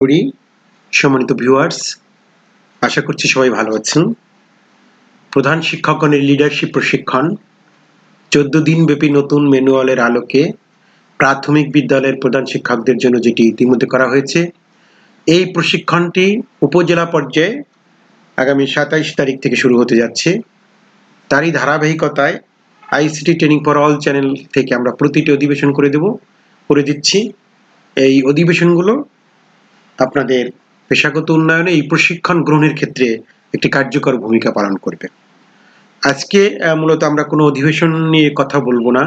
করি, সম্মানিত ভিউয়ার্স আশা করছি সবাই ভালো আছেন। প্রধান শিক্ষকগণের লিডারশিপ প্রশিক্ষণ, চোদ্দ দিন ব্যাপী নতুন ম্যানুয়ালের আলোকে প্রাথমিক বিদ্যালয়ের প্রধান শিক্ষকদের জন্য যেটি ইতিমধ্যে করা হয়েছে, এই প্রশিক্ষণটি উপজেলা পর্যায়ে আগামী সাতাইশ তারিখ থেকে শুরু হতে যাচ্ছে। তারই ধারাবাহিকতায় ICT training for all channel থেকে আমরা প্রতিটি অধিবেশন করে দেব, করে দিচ্ছি। এই অধিবেশনগুলো আপনাদের পেশাগত উন্নয়নে এই প্রশিক্ষণ গ্রহণের ক্ষেত্রে একটি কার্যকর ভূমিকা পালন করবে। আজকে মূলত আমরা কোনো অধিবেশন নিয়ে কথা বলব না।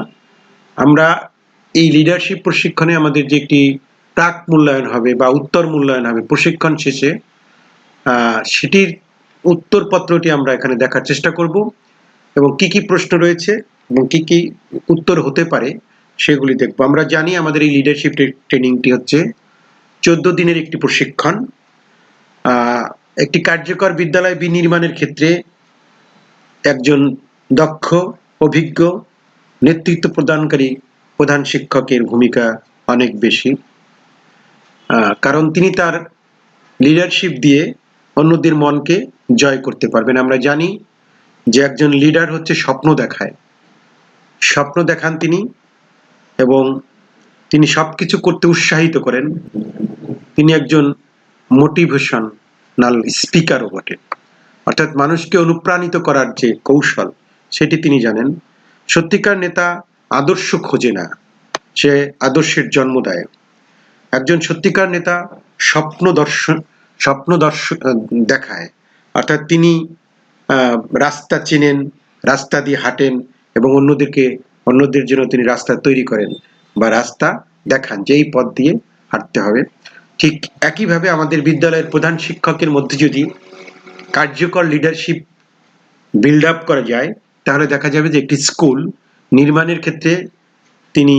আমরা এই লিডারশিপ প্রশিক্ষণে আমাদের যে একটি প্রাক মূল্যায়ন হবে বা উত্তর মূল্যায়ন হবে প্রশিক্ষণ শেষে সেটির উত্তরপত্রটি আমরা এখানে দেখার চেষ্টা করব এবং কি কি প্রশ্ন রয়েছে এবং কি কি উত্তর হতে পারে সেগুলি দেখব। আমরা জানি আমাদের এই লিডারশিপ ট্রেনিংটি হচ্ছে চোদ্দ দিনের একটি প্রশিক্ষণ একটি কার্যকর বিদ্যালয় বিনির্মাণের ক্ষেত্রে একজন দক্ষ, অভিজ্ঞ, নেতৃত্ব প্রদানকারী প্রধান শিক্ষকের ভূমিকা অনেক বেশি। কারণ তিনি তার লিডারশিপ দিয়ে অন্যদের মনকে জয় করতে পারবেন। আমরা জানি যে একজন লিডার হচ্ছে স্বপ্ন দেখায়। স্বপ্ন দেখান তিনি এবং তিনি সবকিছু করতে উৎসাহিত করেন। তিনি একজন মোটিভেশনাল স্পিকারও বটে। অর্থাৎ মানুষকে অনুপ্রাণিত করার যে কৌশল, সেটি তিনি জানেন। সত্যিকার নেতা আদর্শ খোঁজে না, সে আদর্শের জন্ম দেয়। একজন সত্যিকার নেতা স্বপ্ন দর্শন স্বপ্ন দর্শন দেখায়। অর্থাৎ তিনি রাস্তা চেনেন, রাস্তা দিয়ে হাঁটেন এবং অন্যদেরকে, অন্যদের জন্য তিনি রাস্তা তৈরি করেন বা রাস্তা দেখান যে এই পথ দিয়ে হাঁটতে হবে। ঠিক একইভাবে আমাদের বিদ্যালয়ের প্রধান শিক্ষকের মধ্যে যদি কার্যকর লিডারশিপ বিল্ড আপ করা যায়, তাহলে দেখা যাবে যে একটি স্কুল নির্মাণের ক্ষেত্রে তিনি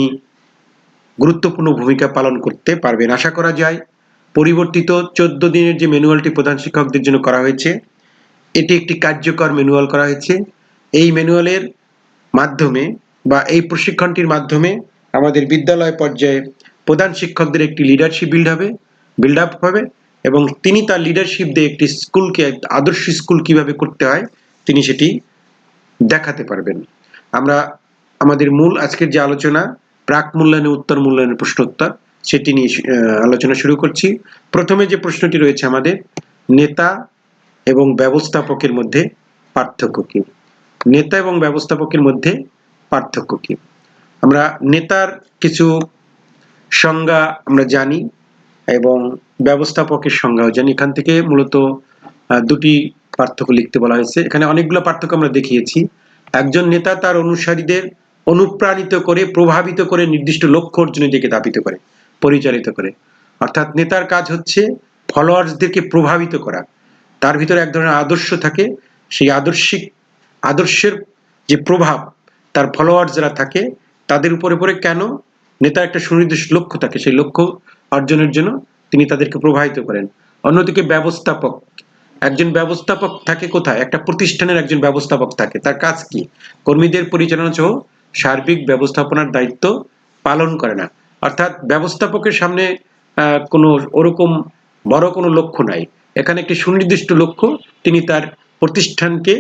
গুরুত্বপূর্ণ ভূমিকা পালন করতে পারবেন। আশা করা যায় পরিবর্তিত চোদ্দ দিনের যে ম্যানুয়ালটি প্রধান শিক্ষকদের জন্য করা হয়েছে, এটি একটি কার্যকর ম্যানুয়াল করা হয়েছে। এই ম্যানুয়ালের মাধ্যমে বা এই প্রশিক্ষণটির মাধ্যমে আমাদের বিদ্যালয় পর্যায়ে প্রধান শিক্ষকদের একটি লিডারশিপ বিল্ড হবে। বিল্ড আপ হবে এবং তিনি তার লিডারশিপ দিয়ে একটি স্কুলকে আদর্শ স্কুল কীভাবে করতে হয়, তিনি সেটি দেখাতে পারবেন। আমরা, আমাদের মূল আজকের যে আলোচনা, প্রাক মূল্যায়নে উত্তর মূল্যায়নের প্রশ্নোত্তর, সেটি নিয়ে আলোচনা শুরু করছি। প্রথমে যে প্রশ্নটি রয়েছে আমাদের, নেতা এবং ব্যবস্থাপকের মধ্যে পার্থক্য কি? নেতা এবং ব্যবস্থাপকের মধ্যে পার্থক্য কি? আমরা নেতার কিছু সংজ্ঞা আমরা জানি এবং ব্যবস্থাপকের সংজ্ঞা জানি। এখান থেকে মূলত দুটি পার্থক্য লিখতে বলা হয়েছে। এখানে অনেকগুলো পার্থক্য আমরা দেখিয়েছি। একজন নেতা তার অনুসারীদের অনুপ্রাণিত করে, প্রভাবিত করে নির্দিষ্ট লক্ষ্য অর্জনের দিকে ধাবিত করে, পরিচালিত করে। অর্থাৎ নেতার কাজ হচ্ছে ফলোয়ার্সদেরকে প্রভাবিত করা। তার ভিতরে এক ধরনের আদর্শ থাকে। সেই আদর্শিক, আদর্শের যে প্রভাব, তার ফলোয়ার্স যারা থাকে, তাদের উপরে পরে কেন? নেতার একটা সুনির্দিষ্ট লক্ষ্য থাকে। সেই লক্ষ্য অর্জনের জন্য তিনি তাদেরকে প্রভাবিত করেন। অন্যদিকে ব্যবস্থাপক। একজন ব্যবস্থাপক থাকে কোথায়? একটা প্রতিষ্ঠানের একজন ব্যবস্থাপক থাকে। তার কাজ কি? কর্মীদের পরিচালনা সহ সার্বিক ব্যবস্থাপনার দায়িত্ব পালন করে না। অর্থাৎ ব্যবস্থাপকের সামনে কোনো ওরকম বড় কোনো লক্ষ্য নাই। এখানে একটি সুনির্দিষ্ট লক্ষ্য, তিনি তার প্রতিষ্ঠানকে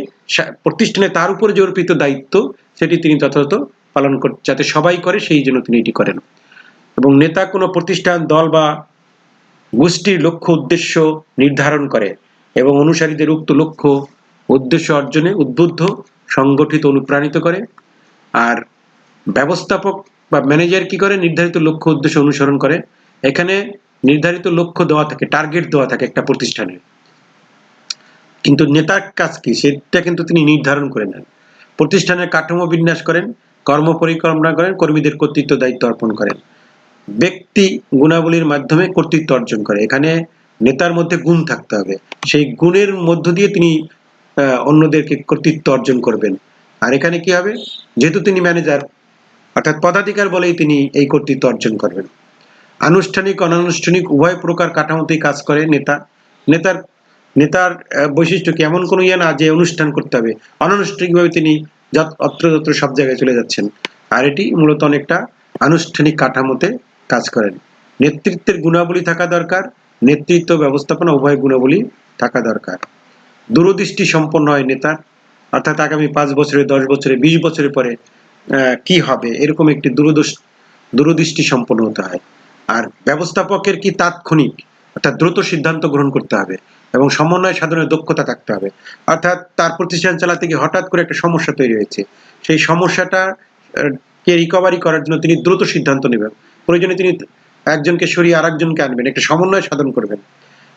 প্রতিষ্ঠানে তার উপরে যে অর্পিত দায়িত্ব, সেটি তিনি যথাযথ পালন কর, যাতে সবাই করে, সেই জন্য তিনি এটি করেন। এবং নেতা কোনো প্রতিষ্ঠান, দল বা গোষ্ঠীর লক্ষ্য, উদ্দেশ্য নির্ধারণ করে এবং অনুসারীদের উক্ত লক্ষ্য, উদ্দেশ্য অর্জনে উদ্বুদ্ধ, সংগঠিত, অনুপ্রাণিত করে। আর ব্যবস্থাপক বা ম্যানেজার কি করে? নির্ধারিত লক্ষ্য, উদ্দেশ্য অনুসরণ করে। এখানে নির্ধারিত লক্ষ্য দেওয়া থাকে, টার্গেট দেওয়া থাকে একটা প্রতিষ্ঠানের। কিন্তু নেতার কাজ কি? সেটা কিন্তু তিনি নির্ধারণ করে নেন। প্রতিষ্ঠানের কাঠামো বিন্যাস করেন কর্ম পরিকল্পনা করেন, কর্মীদের কর্তৃত্ব, দায়িত্ব অর্পণ করেন। ব্যক্তি গুণাবলীর মাধ্যমে কর্তৃত্ব অর্জন করে। এখানে নেতার মধ্যে গুণ থাকতে হবে। সেই গুণের মধ্য দিয়ে তিনি অন্যদেরকে কর্তৃত্ব অর্জন করবেন। আর এখানে কি হবে? যেহেতু তিনি ম্যানেজার, অর্থাৎ পদাধিকার বলেই তিনি এই কর্তৃত্ব অর্জন করবেন। আনুষ্ঠানিক, অনানুষ্ঠানিক, উভয় প্রকার কাঠামোতেই কাজ করে নেতা। নেতার নেতার বৈশিষ্ট্য কি? এমন কোনো ইয়ে না যে অনুষ্ঠান করতে হবে। অনানুষ্ঠানিকভাবে তিনি অত্রতত্র সব জায়গায় চলে যাচ্ছেন। আর এটি মূলত অনেকটা আনুষ্ঠানিক কাঠামোতে কাজ করেন। নেতৃত্বের গুণাবলী থাকা দরকার, নেতৃত্ব ব্যবস্থাপনা উভয় গুণাবলী থাকা দরকার। দূরদৃষ্টি সম্পন্ন হয় নেতার, অর্থাৎ আগামী পাঁচ বছরে, দশ বছরে, বিশ বছরের পরে কি হবে? এরকম একটি দূরদৃষ্টি সম্পন্ন হতে হয়। আর ব্যবস্থাপকের কি তাৎক্ষণিক, অর্থাৎ দ্রুত সিদ্ধান্ত গ্রহণ করতে হবে এবং সমন্বয় সাধনের দক্ষতা থাকতে হবে। অর্থাৎ তার প্রতিষ্ঠান চালাতে গিয়ে হঠাৎ করে একটা সমস্যা তৈরি হয়েছে। সেই সমস্যাটা কে রিকভারি করার জন্য তিনি দ্রুত সিদ্ধান্ত নেবেন। প্রয়োজনে তিনি একজনকে সরিয়ে আর একজনকে আনবেন, একটা সমন্বয় সাধন করবেন।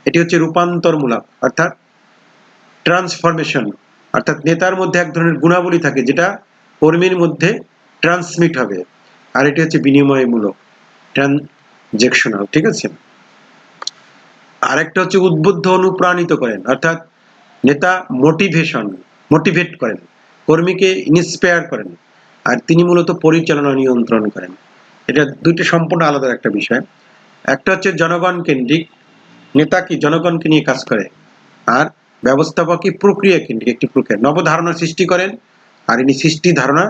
এটি হচ্ছে রূপান্তরমূলক, অর্থাৎ ট্রান্সফরমেশন অর্থাৎ নেতার মধ্যে এক ধরনের গুণাবলী থাকে, যেটা কর্মীর মধ্যে ট্রান্সমিট হবে। আর এটি হচ্ছে বিনিময়মূলক ট্রানজেকশনাল ঠিক আছে? আরেকটা হচ্ছে উদ্বুদ্ধ অনুপ্রাণিত করেন, অর্থাৎ নেতা মোটিভেশন মোটিভেট করেন, কর্মীকে ইন্সপায়ার করেন, আর তিনি মূলত পরিচালনা নিয়ন্ত্রণ করেন। এটা দুইটি সম্পূর্ণ আলাদা একটা বিষয়। একটা হচ্ছে জনগণ কেন্দ্রিক, নেতা কি জনগণকে নিয়ে কাজ করে, আর ব্যবস্থাপক কি প্রক্রিয়া কেন্দ্রিক, একটি প্রক্রিয়া। নবধারণা সৃষ্টি করেন, আর ইনি সৃষ্টি ধারণা,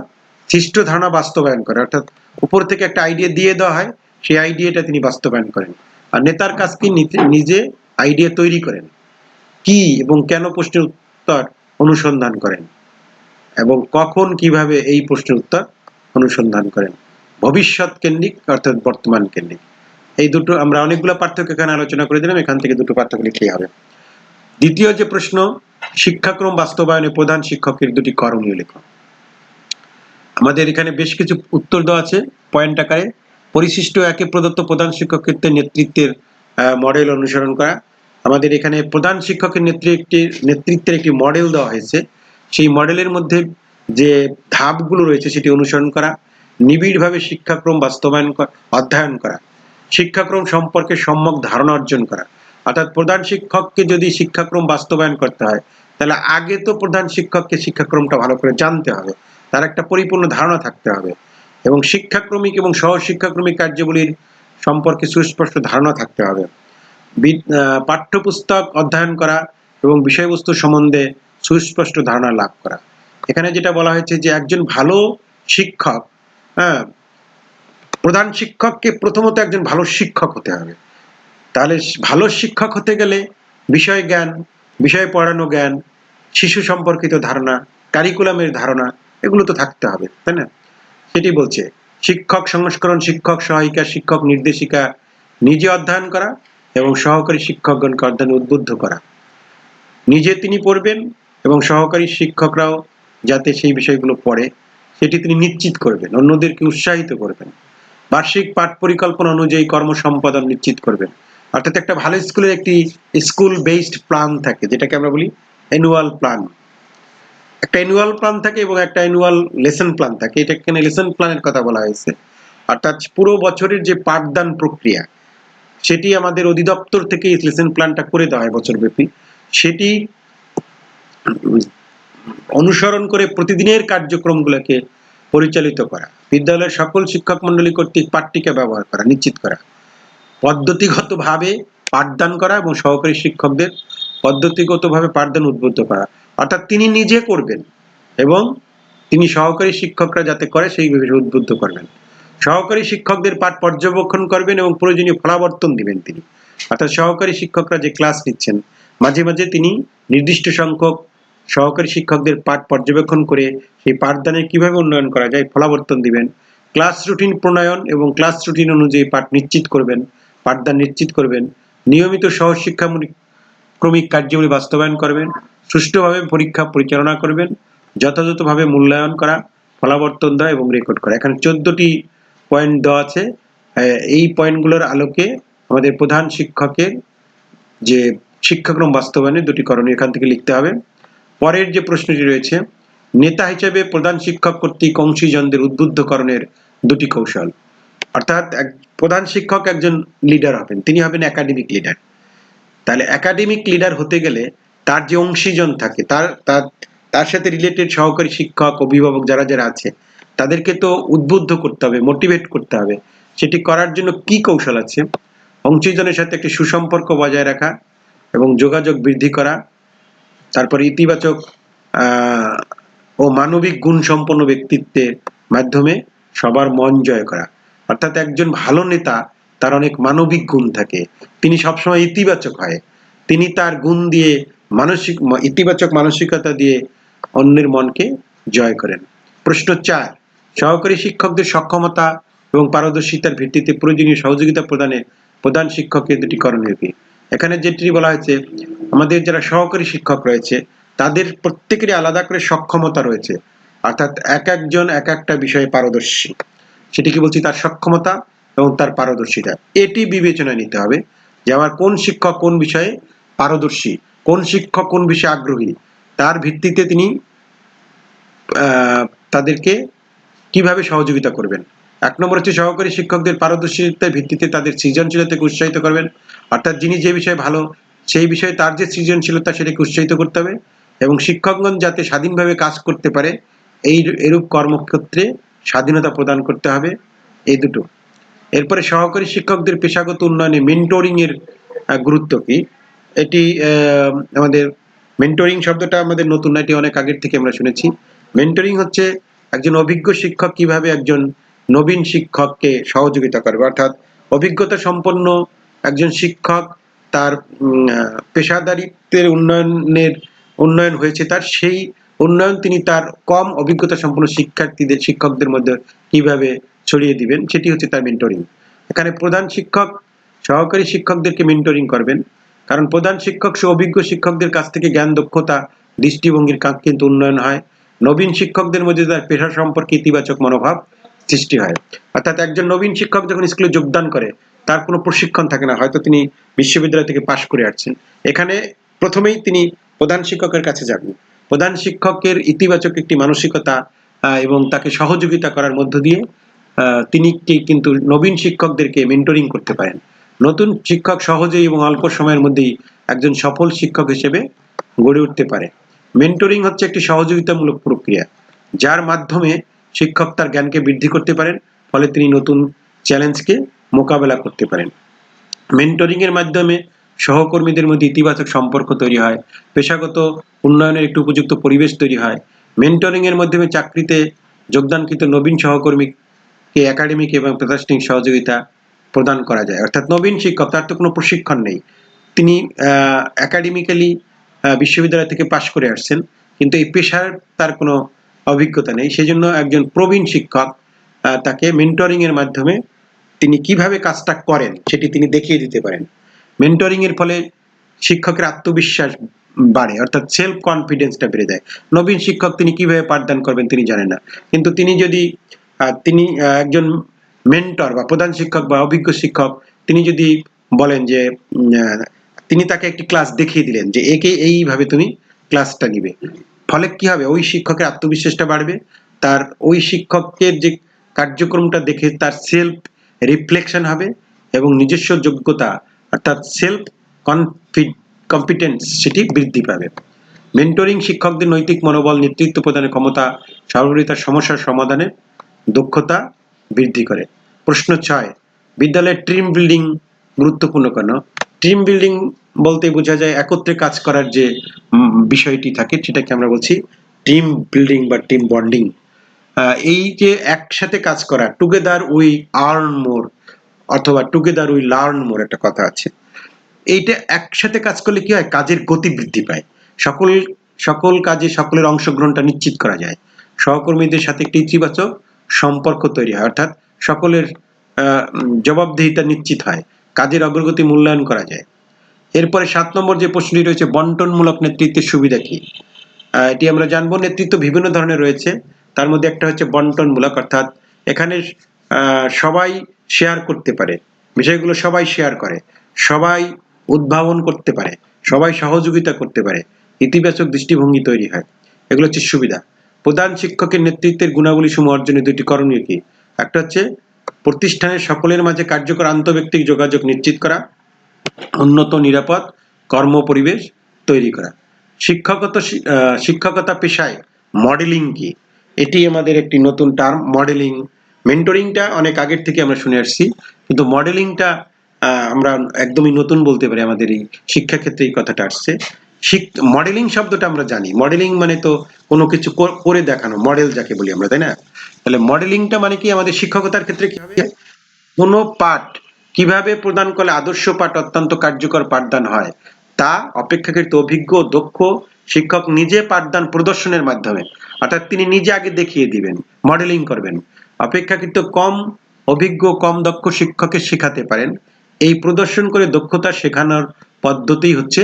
সৃষ্ট ধারণা বাস্তবায়ন করে অর্থাৎ উপর থেকে একটা আইডিয়া দিয়ে দেওয়া হয়, সেই আইডিয়াটা তিনি বাস্তবায়ন করেন। আর নেতার কাজ কি? নিজে আইডিয়া তৈরি করেন। কি এবং কেন প্রশ্নের উত্তর অনুসন্ধান করেন এবং কখন কীভাবে এই প্রশ্নের উত্তর অনুসন্ধান করেন। ভবিষ্যৎ কেন্দ্রিক অর্থাৎ বর্তমান কেন্দ্রিক এই দুটো, আমরা অনেকগুলো পার্থক্য এখানে আলোচনা করে দিলাম, এখান থেকে দুটো পার্থক্য লিখলেই হবে। দ্বিতীয় যে প্রশ্ন, শিক্ষাক্রম বাস্তবায়নে প্রধান শিক্ষকের দুটি করণীয় লেখো। আমাদের এখানে বেশ কিছু উত্তর দেওয়া আছে পয়েন্ট আকারে। পরিশিষ্ট একে প্রদত্ত প্রধান শিক্ষকের নেতৃত্বের মডেল অনুসরণ করা। আমাদের এখানে প্রধান শিক্ষকের নেতৃত্বে নেতৃত্বের একটি মডেল দেওয়া হয়েছে। সেই মডেলের মধ্যে যে ধাপগুলো রয়েছে, সেটি অনুসরণ করা। নিবিড়ভাবে শিক্ষাক্রম বাস্তবায়ন অধ্যয়ন করা, শিক্ষাক্রম সম্পর্কে সম্যক ধারণা অর্জন করা। অর্থাৎ প্রধান শিক্ষককে যদি শিক্ষাক্রম বাস্তবায়ন করতে হয়, তাহলে আগে তো প্রধান শিক্ষককে শিক্ষাক্রমটা ভালো করে জানতে হবে। তার একটা পরিপূর্ণ ধারণা থাকতে হবে। এবং শিক্ষাক্রমিক এবং সহ শিক্ষাক্রমিক কার্যাবলীর সম্পর্কে সুস্পষ্ট ধারণা থাকতে হবে। পাঠ্যপুস্তক অধ্যয়ন করা এবং বিষয়বস্তু সম্বন্ধে সুস্পষ্ট ধারণা লাভ করা। এখানে যেটা বলা হয়েছে যে একজন ভালো শিক্ষক হ্যাঁ প্রধান শিক্ষককে প্রথমত একজন ভালো শিক্ষক হতে হবে। তাহলে ভালো শিক্ষক হতে গেলে বিষয় জ্ঞান, বিষয় পড়ানো জ্ঞান, শিশু সম্পর্কিত ধারণা কারিকুলামের ধারণা, এগুলো তো থাকতে হবে, তাই না? সেটি বলছে, শিক্ষক সংস্করণ শিক্ষক, সহায়িকা শিক্ষক, নির্দেশিকা নিজে অধ্যয়ন করা এবং সহকারী শিক্ষকগণকে অধ্যয়নে উদ্বুদ্ধ করা। নিজে তিনি পড়বেন এবং সহকারী শিক্ষকরাও যাতে সেই বিষয়গুলো পড়ে। সেটি তিনি নিশ্চিত করবেন, অন্যদেরকে উৎসাহিত করবেন। বার্ষিক পাঠ পরিকল্পনা অনুযায়ী কর্ম সম্পাদন নিশ্চিত করবেন। অর্থাৎ একটা ভালো স্কুলের একটি স্কুল বেসড প্ল্যান থাকে, যেটাকে আমরা বলি অ্যানুয়াল প্ল্যান একটা অ্যানুয়াল প্ল্যান থাকে এবং একটা অ্যানুয়াল লেসন প্ল্যান থাকে। এটা এখানে লেসন প্ল্যানের কথা বলা হয়েছে। অর্থাৎ পুরো বছরের যে পাঠদান প্রক্রিয়া, সেটি আমাদের অধিদপ্তর থেকে এই লেসন প্ল্যানটা করে দেওয়া হয় বছরব্যাপী। সেটি অনুসরণ করে প্রতিদিনের কার্যক্রমগুলোকে পরিচালিত করা। বিদ্যালয়ের সকল শিক্ষক মন্ডলী কর্তৃক পাঠ্যিকা ব্যবহার করা, নিশ্চিত করা। পদ্ধতিগতভাবে পাঠদান করা এবং সহকারী শিক্ষকদের পদ্ধতিগতভাবে পাঠদান উদ্বুদ্ধ করা। অর্থাৎ তিনি নিজে করবেন এবং তিনি সহকারী শিক্ষকরা যাতে করে সেই বিষয়ে উদ্বুদ্ধ করবেন। সহকারী শিক্ষকদের পাঠ পর্যবেক্ষণ করবেন এবং প্রয়োজনীয় ফলাবর্তন দিবেন তিনি। অর্থাৎ সহকারী শিক্ষকরা যে ক্লাস নিচ্ছেন, মাঝে মাঝে তিনি নির্দিষ্ট সংখ্যক সহকারী শিক্ষকদের পাঠ পর্যবেক্ষণ করে সেই পাঠদানের কীভাবে উন্নয়ন করা যায় ফলাবর্তন দিবেন। ক্লাস রুটিন প্রণয়ন এবং ক্লাস রুটিন অনুযায়ী পাঠ নিশ্চিত করবেন, পাঠদান নিশ্চিত করবেন। নিয়মিত সহশিক্ষামূলক ক্রমিক কার্যাবলী বাস্তবায়ন করবেন, সুষ্ঠুভাবে পরীক্ষা পরিচালনা করবেন, যথাযথভাবে মূল্যায়ন করা, ফলাবর্তন দেওয়া এবং রেকর্ড করা। এখানে চোদ্দটি পয়েন্ট দেওয়া আছে। এই পয়েন্টগুলোর আলোকে আমাদের প্রধান শিক্ষকের যে শিক্ষাক্রম বাস্তবায়নে দুটি করণীয় এখান থেকে লিখতে হবে। পরের যে প্রশ্নটি রয়েছে, নেতা হিসেবে প্রধান শিক্ষক কর্তৃক অংশীজনদের উদ্বুদ্ধকরণের দুটি কৌশল। অর্থাৎ প্রধান শিক্ষক একজন লিডার হবেন, তিনি হবেন একাডেমিক লিডার তাহলে একাডেমিক লিডার হতে গেলে তার যে অংশীজন থাকে, তার তার তার সাথে রিলেটেড সহকারী শিক্ষক, অভিভাবক যারা যারা আছে, তাদেরকে তো উদ্বুদ্ধ করতে হবে মোটিভেট করতে হবে। সেটি করার জন্য কি কৌশল আছে? অংশীজনের সাথে একটি সুসম্পর্ক বজায় রাখা এবং যোগাযোগ বৃদ্ধি করা তারপরে ইতিবাচক ও মানবিক গুণ সম্পন্ন ব্যক্তিত্বের মাধ্যমে সবার মন জয় করা। অর্থাৎ একজন ভালো নেতা, তার অনেক মানবিক গুণ থাকে। তিনি সবসময় ইতিবাচক হয়। তিনি তার গুণ দিয়ে মানসিক, ইতিবাচক মানসিকতা দিয়ে অন্যের মনকে জয় করেন। প্রশ্ন চার, সহকারী শিক্ষকদের সক্ষমতা এবং পারদর্শিতার ভিত্তিতে প্রয়োজনীয় সহযোগিতা প্রদানে প্রধান শিক্ষকের দুটি করণীয় কি? এখানে যেটি বলা হয়েছে আমাদের যারা সহকারী শিক্ষক রয়েছে, তাদের প্রত্যেকেরই আলাদা করে সক্ষমতা রয়েছে। অর্থাৎ এক একজন এক একটা বিষয়ে পারদর্শী। সেটি কি বলছি? তার সক্ষমতা এবং তার পারদর্শিতা। এটি বিবেচনায় নিতে হবে যে আমার কোন শিক্ষক কোন বিষয়ে পারদর্শী, কোন শিক্ষক কোন বিষয়ে আগ্রহী, তার ভিত্তিতে তিনি তাদেরকে কীভাবে সহযোগিতা করবেন। এক নম্বর হচ্ছে সহকারী শিক্ষকদের পারদর্শিতার ভিত্তিতে তাদের সৃজনশীলতাকে উৎসাহিত করবেন। অর্থাৎ যিনি যে বিষয়ে ভালো সেই বিষয়ে তার যে সৃজনশীলতা সেটাকে উৎসাহিত করতে হবে? এবং শিক্ষকগণ যাতে স্বাধীনভাবে কাজ করতে পারে, এই এরূপ কর্মক্ষেত্রে স্বাধীনতা প্রদান করতে হবে, এই দুটো। এরপরে সহকারী শিক্ষকদের পেশাগত উন্নয়নে মেন্টরিং এর গুরুত্ব কি? এটি আমাদের মেন্টরিং শব্দটা আমাদের নতুন এটি অনেক আগের থেকে আমরা শুনেছি। মেন্টরিং হচ্ছে একজন অভিজ্ঞ শিক্ষক কীভাবে একজন নবীন শিক্ষককে সহযোগিতা করবে অর্থাৎ অভিজ্ঞতা সম্পন্ন একজন শিক্ষক তার পেশাদারিত্বের উন্নয়নের, উন্নয়ন হয়েছে। তার সেই উন্নয়ন তিনি তার কম অভিজ্ঞতা সম্পন্ন শিক্ষার্থীদের, শিক্ষকদের মধ্যে কীভাবে ছড়িয়ে দিবেন, সেটি হচ্ছে তার মেন্টরিং এখানে প্রধান শিক্ষক, সহকারী শিক্ষকদেরকে মেন্টরিং করবেন। কারণ প্রধান শিক্ষক সহ অভিজ্ঞ শিক্ষকদের কাছ থেকে জ্ঞান, দক্ষতা, দৃষ্টিভঙ্গির কিন্তু উন্নয়ন হয়। নবীন শিক্ষকদের মধ্যে তার পেশা সম্পর্কে ইতিবাচক মনোভাব সৃষ্টি হয়। অর্থাৎ একজন নবীন শিক্ষক যখন স্কুলে যোগদান করে তার কোনো প্রশিক্ষণ থাকে না, হয়তো তিনি বিশ্ববিদ্যালয় থেকে পাশ করে আসছেন। এখানে প্রথমেই তিনি প্রধান শিক্ষকের কাছে যাবেন। প্রধান শিক্ষকের ইতিবাচক একটি মানসিকতা এবং তাকে সহযোগিতা করার মধ্য দিয়ে তিনি কিন্তু নবীন শিক্ষকদেরকে মেন্টরিং করতে পারেন। নতুন শিক্ষক সহজেই এবং অল্প সময়ের মধ্যেই একজন সফল শিক্ষক হিসেবে গড়ে উঠতে পারে। মেন্টরিং হচ্ছে একটি সহযোগিতামূলক প্রক্রিয়া, যার মাধ্যমে শিক্ষক তার জ্ঞানকে বৃদ্ধি করতে পারেন, ফলে তিনি নতুন চ্যালেঞ্জকে মোকাবেলা করতে পারেন। মেন্টরিং এর মাধ্যমে সহকর্মীদের মধ্যে ইতিবাচক সম্পর্ক তৈরি হয়, পেশাগত উন্নয়নের একটি উপযুক্ত পরিবেশ তৈরি হয়। মেন্টরিং এর মাধ্যমে চাকরিতে যোগদানকৃত নবীন সহকর্মীকে একাডেমিক এবং প্রশাসনিক সহযোগিতা প্রদান করা যায়। অর্থাৎ নবীন শিক্ষক, তার তো কোনো প্রশিক্ষণ নেই। তিনি একাডেমিক্যালি বিশ্ববিদ্যালয় থেকে পাশ করে আসছেন, কিন্তু এই পেশার তার কোনো অভিজ্ঞতা নেই। সেজন্য একজন প্রবীণ শিক্ষক তাকে মেন্টরিং এর মাধ্যমে তিনি কীভাবে কাজটা করেন সেটি তিনি দেখিয়ে দিতে পারেন। মেন্টরিং এর ফলে শিক্ষকের আত্মবিশ্বাস বাড়ে, অর্থাৎ সেলফ কনফিডেন্সটা বেড়ে যায়। নবীন শিক্ষক তিনি কীভাবে পাঠদান করবেন তিনি জানেন না। কিন্তু তিনি যদি তিনি একজন মেন্টর বা প্রধান শিক্ষক বা অভিজ্ঞ শিক্ষক, তিনি যদি বলেন যে তিনি তাকে একটি ক্লাস দেখিয়ে দিলেন যে, একে এইভাবে তুমি ক্লাসটা নিবে। ফলে কি হবে? ওই শিক্ষকের আত্মবিশ্বাসটা বাড়বে। তার ওই শিক্ষকের যে কার্যক্রমটা দেখে তার সেলফ রিফ্লেকশন হবে এবং নিজস্ব যোগ্যতা, অর্থাৎ সেলফ কম্পিটেন্স সেটি বৃদ্ধি পাবে। মেন্টরিং শিক্ষকদের নৈতিক মনোবল, নেতৃত্ব প্রদানের ক্ষমতা সর্বোপরি তার সমস্যার সমাধানে দক্ষতা বৃদ্ধি করে। প্রশ্ন ছয়, বিদ্যালয়ের টিম বিল্ডিং গুরুত্বপূর্ণ কেন? টিম বিল্ডিং বলতে বোঝা যায় একত্রে কাজ করার যে বিষয়টি থাকে, সেটাকে আমরা বলছি টিম বিল্ডিং বা টিম বন্ডিং এই যে একসাথে কাজ করা টুগেদার উই আর্ন মোর অথবা টুগেদার উই লার্ন মোর একটা কথা আছে। এইটা একসাথে কাজ করলে কি হয়? কাজের গতি বৃদ্ধি পায়। সকল সকল কাজে সকলের অংশগ্রহণটা নিশ্চিত করা যায়। সহকর্মীদের সাথে একটি ইতিবাচক সম্পর্ক তৈরি হয়, অর্থাৎ সকলের জবাবদিহিতা নিশ্চিত হয়, কাজের অগ্রগতি মূল্যায়ন করা যায়। এরপরে সাত নম্বর যে প্রশ্নটি রয়েছে, বন্টনমূলক নেতৃত্বের সুবিধা কি? এটি আমরা জানব। নেতৃত্ব বিভিন্ন ধরনের রয়েছে। তার মধ্যে একটা হচ্ছে বন্টনমূলক, অর্থাৎ এখানে সবাই শেয়ার করতে পারে। বিষয়গুলো সবাই শেয়ার করে। সবাই উদ্ভাবন করতে পারে। সবাই সহযোগিতা করতে পারে। ইতিবাচক দৃষ্টিভঙ্গি তৈরি হয়। এগুলো হচ্ছে সুবিধা। প্রধান শিক্ষকের নেতৃত্বের গুণাবলী সমূহ অর্জনে দুটি করণীয় কি? একটা হচ্ছে প্রতিষ্ঠানের সকলের মাঝে কার্যকর আন্তঃব্যক্তিক যোগাযোগ নিশ্চিত করা, উন্নত, নিরাপদ কর্ম পরিবেশ তৈরি করা। শিক্ষকতা শিক্ষকতা পেশায় মডেলিং কি? এটি আমাদের একটি নতুন টার্ম মডেলিং মেন্টরিংটা অনেক আগের থেকে আমরা শুনে আসছি, কিন্তু মডেলিংটা আমরা একদমই নতুন বলতে পারি আমাদের এই শিক্ষাক্ষেত্রে এই কথাটা আসছে। মডেলিং শব্দটা আমরা জানি। মডেলিং মানে তো কোনো কিছু করে দেখানো মডেল যাকে বলি আমরা, তাই না? তাহলে মডেলিংটা মানে কি? আমাদের শিক্ষকতার ক্ষেত্রে কি হবে কোনো পাঠ কীভাবে প্রদান করলে আদর্শ পাঠ অত্যন্ত কার্যকর পাঠদান হয়, তা অপেক্ষাকৃত অভিজ্ঞ, দক্ষ শিক্ষক নিজে পাঠদান প্রদর্শনের মাধ্যমে। অর্থাৎ তিনি নিজে আগে দেখিয়ে দিবেন মডেলিং করবেন। অপেক্ষাকৃত কম অভিজ্ঞ, কম দক্ষ শিক্ষকের শেখাতে পারেন। এই প্রদর্শন করে দক্ষতা শেখানোর পদ্ধতি হচ্ছে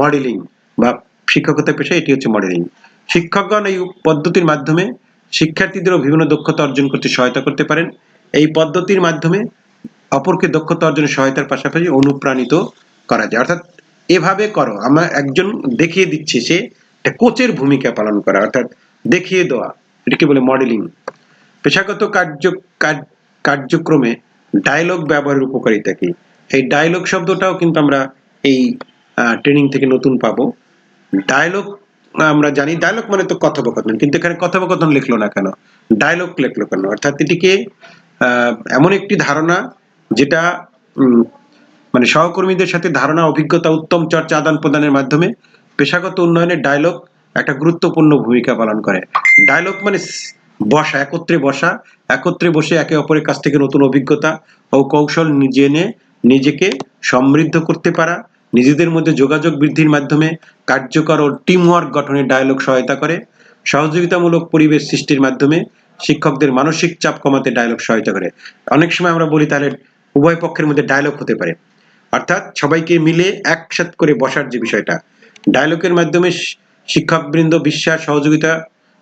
মডেলিং বা শিক্ষকতা পেশা এটি হচ্ছে মডেলিং শিক্ষকগণ এই পদ্ধতির মাধ্যমে শিক্ষার্থীদেরও বিভিন্ন দক্ষতা অর্জন করতে সহায়তা করতে পারেন। এই পদ্ধতির মাধ্যমে অপরকে দক্ষতা অর্জনে সহায়তার পাশাপাশি অনুপ্রাণিত করা যায়। অর্থাৎ এভাবে করো। আমরা একজন দেখিয়ে দিচ্ছে সে একটা কোচের ভূমিকা পালন করা, অর্থাৎ দেখিয়ে দেওয়া। এটাকে বলে মডেলিং। পেশাগত কার্য কার্যক্রমে ডায়লগ ব্যবহারের উপকারিতা কি? এই ডায়লগ শব্দটাও কিন্তু আমরা এই ট্রেনিং থেকে নতুন পাবো। ডায়লগ আমরা জানি ডায়লগ মানে তো কথোপকথন, কিন্তু এখানে কথোপকথন লিখলো না কেন? ডায়লগ লিখলো কেন? অর্থাৎ এটিকে এমন একটি ধারণা যেটা মানে সহকর্মীদের সাথে ধারণা, অভিজ্ঞতা, উত্তম চর্চা, আদান প্রদানের মাধ্যমে পেশাগত উন্নয়নে ডায়লগ একটা গুরুত্বপূর্ণ ভূমিকা পালন করে। ডায়লগ মানে বসা, একত্রে বসা, একত্রে বসে একে অপরের কাছ থেকে নতুন অভিজ্ঞতা ও কৌশল নিজে এনে নিজেকে সমৃদ্ধ করতে পারা, নিজেদের মধ্যে যোগাযোগ বৃদ্ধির মাধ্যমে কার্যকর ও টিম ওয়ার্ক গঠনে ডায়লগ সহায়তা করে, সহযোগিতামূলক পরিবেশ সৃষ্টির মাধ্যমে শিক্ষকদের মানসিক চাপ কমাতে ডায়লগ সহায়তা করে। অনেক সময় আমরা বলি তাহলে উভয় পক্ষের মধ্যে ডায়লগ হতে পারে। অর্থাৎ সবাইকে মিলে একসাথ করে বসার যে বিষয়টা, ডায়লগের মাধ্যমে শিক্ষকবৃন্দ বিশ্বাস, সহযোগিতা,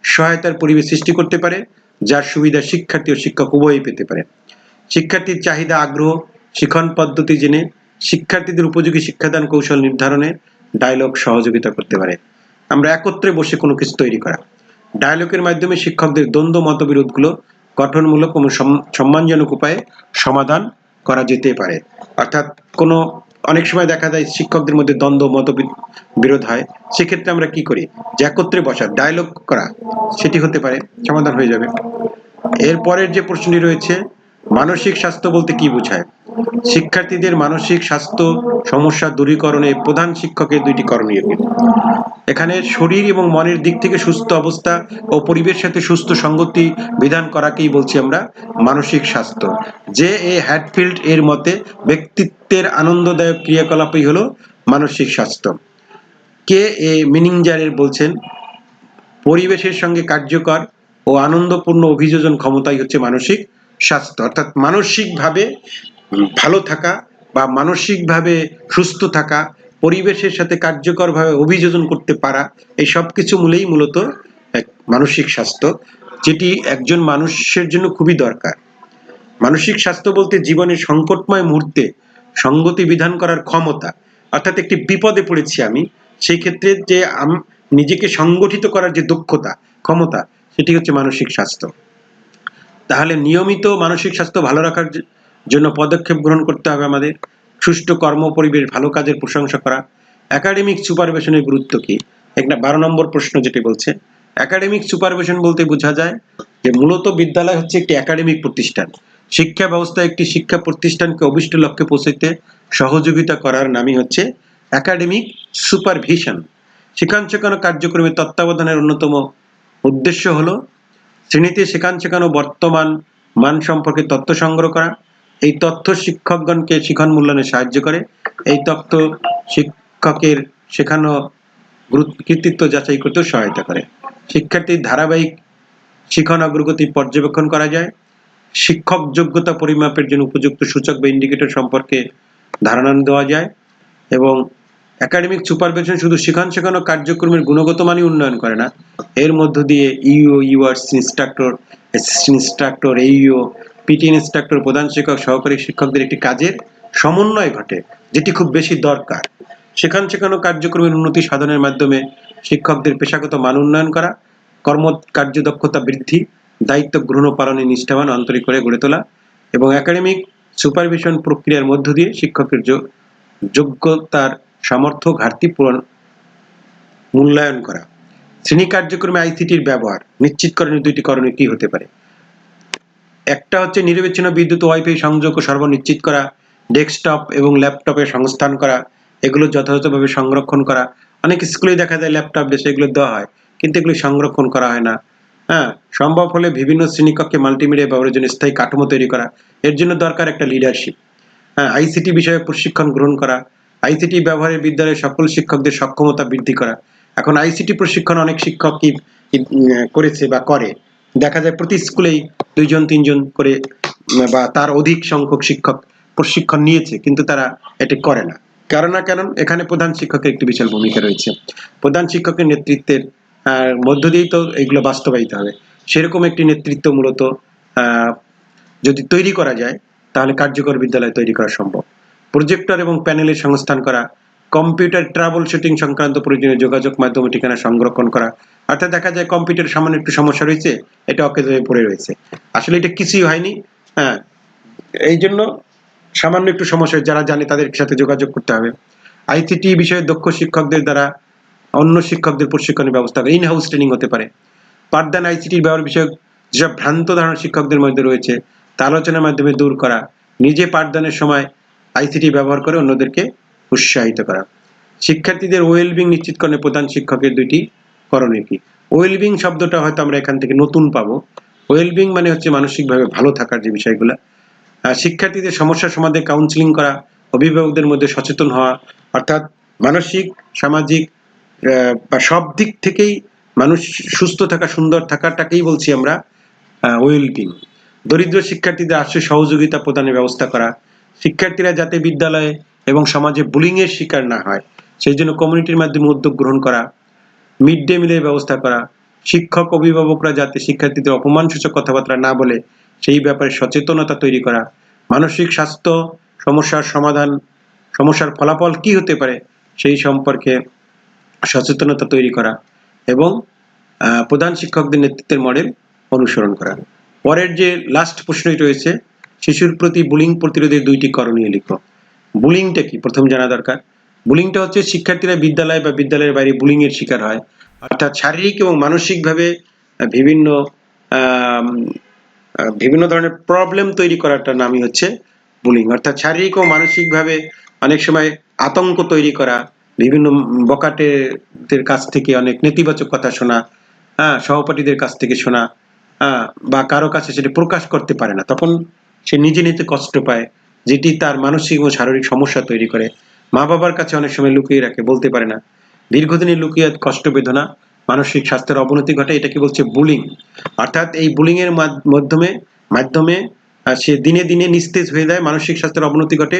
সহায়তার পরিবেশ সৃষ্টি করতে পারে, যার সুবিধা শিক্ষার্থী ও শিক্ষক উভয়ই পেতে পারে। শিক্ষার্থীর চাহিদা, আগ্রহ শিক্ষণ পদ্ধতি জেনে শিক্ষার্থীদের উপযোগী শিক্ষাদান কৌশল নির্ধারণে ডায়লগ সহযোগিতা করতে পারে। আমরা একত্রে বসে কোনো কিছু তৈরি করা। ডায়লগের মাধ্যমে শিক্ষকদের দ্বন্দ্ব, মতবিরোধগুলো গঠনমূলক এবং সম্মানজনক উপায়ে সমাধান করা যেতে পারে। অর্থাৎ কোনো, অনেক সময় দেখা যায় শিক্ষকদের মধ্যে দ্বন্দ্ব মত বিরোধ হয়। সেক্ষেত্রে আমরা কি করি? যে একত্রে বসা ডায়লগ করা, সেটি হতে পারে, সমাধান হয়ে যাবে। এরপরের যে প্রশ্নটি রয়েছে, মানসিক স্বাস্থ্য বলতে কি বোঝায়? শিক্ষার্থীদের মানসিক স্বাস্থ্য সমস্যা দূরীকরণে প্রধান শিক্ষকের দুইটি করণীয়? এখানে শরীর এবং মনের দিক থেকে সুস্থ অবস্থা ও পরিবেশের সাথে সুস্থ সঙ্গতি বিধান করাকেই বলছি আমরা মানসিক স্বাস্থ্য। যে এ হ্যাটফিল্ড এর মতে ব্যক্তিত্বের আনন্দদায়ক ক্রিয়াকলাপই হলো মানসিক স্বাস্থ্য। কে এ মিনিংজারের বলছেন, পরিবেশের সঙ্গে কার্যকর ও আনন্দপূর্ণ অভিযোজন ক্ষমতাই হচ্ছে মানসিক স্বাস্থ্য। অর্থাৎ মানসিকভাবে ভালো থাকা বা মানসিকভাবে সুস্থ থাকা, পরিবেশের সাথে কার্যকরভাবে অভিযোজন করতে পারা, এই সব কিছু মূলেই মূলত এক মানসিক স্বাস্থ্য, যেটি একজন মানুষের জন্য খুবই দরকার। মানসিক স্বাস্থ্য বলতে জীবনের সংকটময় মুহূর্তে সঙ্গতি বিধান করার ক্ষমতা, অর্থাৎ একটি বিপদে পড়েছি আমি, সেই ক্ষেত্রে যে আম- নিজেকে সংগঠিত করার যে দক্ষতা, ক্ষমতা, সেটি হচ্ছে মানসিক স্বাস্থ্য। তাহলে নিয়মিত মানসিক স্বাস্থ্য ভালো রাখার জন্য পদক্ষেপ গ্রহণ করতে হবে আমাদের। সুষ্ঠু কর্ম, পরিবেশ, ভালো কাজের প্রশংসা করা। একাডেমিক সুপারভিশনের গুরুত্ব কি? একটা বারো নম্বর প্রশ্ন যেটি বলছে একাডেমিক সুপারভিশন বলতে বোঝা যায় যে মূলত বিদ্যালয় হচ্ছে একটি একাডেমিক প্রতিষ্ঠান। শিক্ষা ব্যবস্থা একটি শিক্ষা প্রতিষ্ঠানকে অভিষ্ট লক্ষ্যে পৌঁছাতে সহযোগিতা করার নামই হচ্ছে একাডেমিক সুপারভিশন শিক্ষান শেখানো কার্যক্রমে তত্ত্বাবধানের অন্যতম উদ্দেশ্য হলো শ্রেণীতে শেখান শেখানো বর্তমান মান সম্পর্কে তথ্য সংগ্রহ করা। এই তথ্য শিক্ষকগণকে শিখন মূল্যায়নে সাহায্য করে। এই তথ্য শিক্ষকের শেখানো কৃতিত্ব যাচাই করতেও সহায়তা করে। শিক্ষার্থীর ধারাবাহিক শিখন অগ্রগতি পর্যবেক্ষণ করা যায়। শিক্ষক যোগ্যতা পরিমাপের জন্য উপযুক্ত সূচক বা ইন্ডিকেটর সম্পর্কে ধারণা দেওয়া যায় এবং একাডেমিক সুপারভিশন শুধু শিখান শেখানো কার্যক্রমের গুণগত মানই উন্নয়ন করে না। এর মধ্য দিয়ে U URC instructor assistant instructor এইও PT instructor প্রধান শিক্ষক, সহকারী শিক্ষকদের একটি কাজের সমন্বয় ঘটে, যেটি খুব বেশি দরকার। শেখান শেখানো কার্যক্রমের উন্নতি সাধনের মাধ্যমে শিক্ষকদের পেশাগত মান উন্নয়ন করা, কর্ম কার্যদক্ষতা বৃদ্ধি, দায়িত্ব গ্রহণ পালনে নিষ্ঠাবান আন্তরিক করে গড়ে তোলা এবং একাডেমিক সুপারভিশন প্রক্রিয়ার মধ্য দিয়ে শিক্ষকের যোগ- যোগ্যতার সামর্থ্য ঘাটতি পূরণ, মূল্যায়ন করা। শ্রেণি কার্যক্রমে আইসিটির ব্যবহার নিশ্চিত করণীয় দুইটি করণীয় কি হতে পারে? একটা হচ্ছে নিরবিচ্ছিন্ন বিদ্যুৎ ওয়াইফাই সংযোগ সর্বনিশ্চিত করা, ডেস্কটপ এবং ল্যাপটপের সংস্থান করা, এগুলো যথাযথভাবে সংরক্ষণ করা। অনেক স্কুলে দেখা যায় ল্যাপটপ দেশে এগুলো দেওয়া হয়, কিন্তু এগুলো সংরক্ষণ করা হয় না। হ্যাঁ সম্ভব হলে বিভিন্ন শ্রেণীকক্ষে মাল্টিমিডিয়া ব্যবহারের জন্য স্থায়ী কাঠামো তৈরি করা, এর জন্য দরকার একটা লিডারশিপ হ্যাঁ আইসিটি বিষয়ে প্রশিক্ষণ গ্রহণ করা আইসিটি ব্যবহারে বিদ্যালয়ের সকল শিক্ষকদের সক্ষমতা বৃদ্ধি করা। এখন আইসিটি প্রশিক্ষণ অনেক শিক্ষক কি করেছে বা করে। দেখা যায় প্রতি স্কুলেই দুইজন, তিনজন করে বা তার অধিক সংখ্যক শিক্ষক প্রশিক্ষণ নিয়েছে, কিন্তু তারা এটি করে না। কারণ না কারণ এখানে প্রধান শিক্ষকের একটি বিশাল ভূমিকা রয়েছে। প্রধান শিক্ষকের নেতৃত্বের মধ্য দিয়েই তো এগুলো বাস্তবায়িত হবে। সেরকম একটি নেতৃত্ব মূলত যদি তৈরি করা যায়, তাহলে কার্যকর বিদ্যালয় তৈরি করা সম্ভব। প্রজেক্টর এবং প্যানেলের সংস্থান করা কম্পিউটার ট্রাবল শুটিং সংক্রান্ত প্রয়োজনীয় যোগাযোগ মাধ্যমে ঠিকানা সংরক্ষণ করা। অর্থাৎ দেখা যায় কম্পিউটার সামান্য একটু সমস্যা রয়েছে, এটা অকেজ হয়ে পড়ে রয়েছে। আসলে এটা কিছুই হয়নি। হ্যাঁ এই জন্য সামান্য একটু সমস্যা যারা জানে তাদের সাথে যোগাযোগ করতে হবে। আইসিটি বিষয়ে দক্ষ শিক্ষকদের দ্বারা অন্য শিক্ষকদের প্রশিক্ষণের ব্যবস্থা ইন হাউস ট্রেনিং হতে পারে। পাঠদান আইসিটির ব্যবহার বিষয়ক যেসব ভ্রান্ত ধারণা শিক্ষকদের মধ্যে রয়েছে তা আলোচনার মাধ্যমে দূর করা। নিজে পাঠদানের সময় আইসিটি ব্যবহার করে অন্যদেরকে উৎসাহিত করা। শিক্ষার্থীদের ওয়েলবিং নিশ্চিতকরণে প্রধান শিক্ষকের দুইটি করণীয় কি? ওয়েলবিং শব্দটা হয়তো আমরা এখান থেকে নতুন পাবো। ওয়েলবিং মানে হচ্ছে মানসিকভাবে ভালো থাকার যে বিষয়গুলো। শিক্ষার্থীদের সমস্যা সমাধানে কাউন্সিলিং করা, অভিভাবকদের মধ্যে সচেতন হওয়া, অর্থাৎ মানসিক, সামাজিক বা সব দিক থেকেই মানুষ সুস্থ থাকা, সুন্দর থাকাটাকেই বলছি আমরা ওয়েলবিং দরিদ্র শিক্ষার্থীদের আশ্রয় সহযোগিতা প্রদানের ব্যবস্থা করা। শিক্ষার্থীরা যাতে বিদ্যালয়ে এবং সমাজে বুলিং এর শিকার না হয়। সেই জন্য কমিউনিটির মাধ্যমে উদ্যোগ গ্রহণ করা মিড ডে মিলের ব্যবস্থা করা, শিক্ষক, অভিভাবকরা যাতে শিক্ষার্থীদের অপমানসূচক কথাবার্তা না বলে, সেই ব্যাপারে সচেতনতা তৈরি করা। মানসিক স্বাস্থ্য সমস্যার সমাধান, সমস্যার ফলাফল কি হতে পারে, সেই সম্পর্কে সচেতনতা তৈরি করা এবং প্রধান শিক্ষকদের নেতৃত্বের মডেল অনুসরণ করা। পরের যে লাস্ট প্রশ্নটি রয়েছে, শিশুর প্রতি বুলিং প্রতিরোধের দুইটি করণীয় লিখো বুলিংটা কি? প্রথম জানা দরকার। বুলিংটা হচ্ছে শিক্ষার্থীরা বিদ্যালয় বা বিদ্যালয়ের বাইরে বুলিং এর শিকার হয়। অর্থাৎ শারীরিক এবং মানসিকভাবে বিভিন্ন বিভিন্ন ধরনের প্রবলেম তৈরি করাটার নামই হচ্ছে বুলিং অর্থাৎ শারীরিক ও মানসিকভাবে অনেক সময় আতঙ্ক তৈরি করা, বিভিন্ন বকাটেদের কাছ থেকে অনেক নেতিবাচক কথা শোনা হ্যাঁ সহপাঠীদের কাছ থেকে শোনা বা কারও কাছে সেটা প্রকাশ করতে পারে না। তখন সে নিজে নিতে কষ্ট পায়। যেটি তার মানসিক ও শারীরিক সমস্যা তৈরি করে। মা বাবার কাছে অনেক সময় লুকিয়ে রাখে, বলতে পারে না। দীর্ঘদিনের লুকিয়ে কষ্ট বেদনা, মানসিক স্বাস্থ্যের অবনতি ঘটে, এটাকে বলছে বুলিং। অর্থাৎ এই বুলিং এর মাধ্যমে মাধ্যমে সে দিনে দিনে নিস্তেজ হয়ে যায়, মানসিক স্বাস্থ্যের অবনতি ঘটে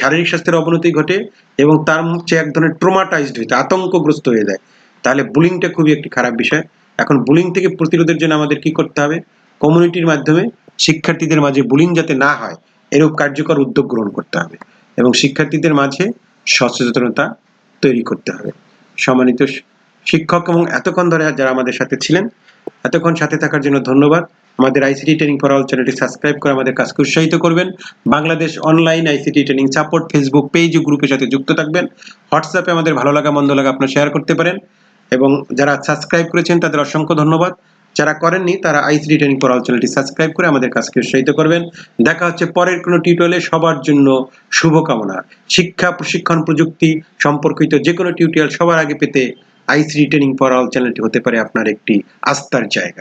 শারীরিক স্বাস্থ্যের অবনতি ঘটে এবং তার হচ্ছে এক ধরনের ট্রোমাটাইজড হয়ে যায়, আতঙ্কগ্রস্ত হয়ে যায়। তাহলে বুলিংটা খুবই একটি খারাপ বিষয়। এখন বুলিং থেকে প্রতিরোধের জন্য আমাদের কি করতে হবে? কমিউনিটির মাধ্যমে শিক্ষার্থীদের মাঝে বুলিং যাতে না হয় এরূপ কার্যকর উদ্যোগ গ্রহণ করতে হবে এবং শিক্ষার্থীদের মাঝে সচেতনতা তৈরি করতে হবে। সম্মানিত শিক্ষক এবং এতক্ষণ ধরে যারা আমাদের সাথে ছিলেন, এতক্ষণ সাথে থাকার জন্য ধন্যবাদ। আমাদের আইসিটি ট্রেনিং ফর অল চ্যানেলটি সাবস্ক্রাইব করে আমাদের কাজকে উৎসাহিত করবেন। Bangladesh online ICT training support Facebook page ও গ্রুপের সাথে যুক্ত থাকবেন। হোয়াটসঅ্যাপে আমাদের ভালো লাগা, মন্দ লাগা আপনারা শেয়ার করতে পারেন এবং যারা সাবস্ক্রাইব করেছেন তাদের অসংখ্য ধন্যবাদ। যারা করেননি, তারা আইসিডি ট্রেনিং পর অল চ্যানেলটি সাবস্ক্রাইব করে আমাদের কাজকে উৎসাহিত করবেন। দেখা হচ্ছে পরের কোনো টিউটোরিয়ালে সবার জন্য শুভকামনা। শিক্ষা, প্রশিক্ষণ, প্রযুক্তি সম্পর্কিত যে কোনো টিউটোরিয়াল সবার আগে পেতে আইসিডি ট্রেনিং পর অল চ্যানেলটি হতে পারে আপনার একটি আস্থার জায়গা।